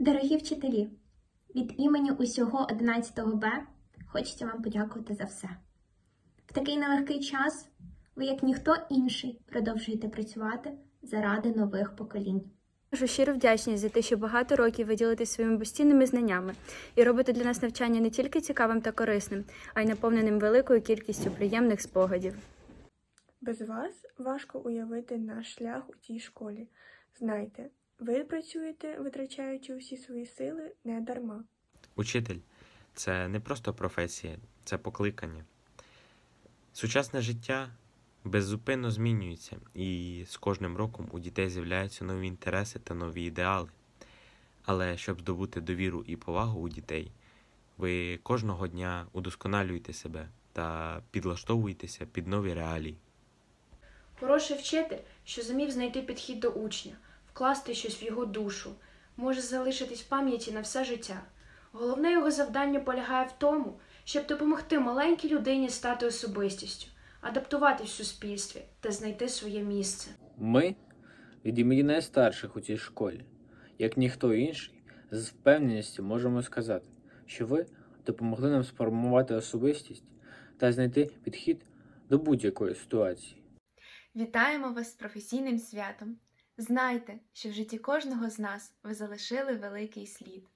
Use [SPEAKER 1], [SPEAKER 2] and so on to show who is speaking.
[SPEAKER 1] Дорогі вчителі, від імені усього 11 Б хочеться вам подякувати за все. В такий нелегкий час ви, як ніхто інший, продовжуєте працювати заради нових поколінь.
[SPEAKER 2] Кажу щиру вдячність за те, що багато років ви ділитесь своїми безцінними знаннями і робите для нас навчання не тільки цікавим та корисним, а й наповненим великою кількістю приємних спогадів.
[SPEAKER 3] Без вас важко уявити наш шлях у цій школі. Знайте, ви працюєте, витрачаючи усі свої сили, не дарма.
[SPEAKER 4] Учитель це не просто професія, це покликання. Сучасне життя беззупинно змінюється, і з кожним роком у дітей з'являються нові інтереси та нові ідеали. Але щоб здобути довіру і повагу у дітей, ви кожного дня удосконалюєте себе та підлаштовуєтеся під нові реалії.
[SPEAKER 5] Хороший вчитель, що зумів знайти підхід до учня, вкласти щось в його душу, може залишитись в пам'яті на все життя. Головне його завдання полягає в тому, щоб допомогти маленькій людині стати особистістю, адаптувати в суспільстві та знайти своє місце.
[SPEAKER 6] Ми від імені найстарших у цій школі, як ніхто інший, з впевненістю можемо сказати, що ви допомогли нам сформувати особистість та знайти підхід до будь-якої ситуації.
[SPEAKER 7] Вітаємо вас з професійним святом. Знайте, що в житті кожного з нас ви залишили великий слід.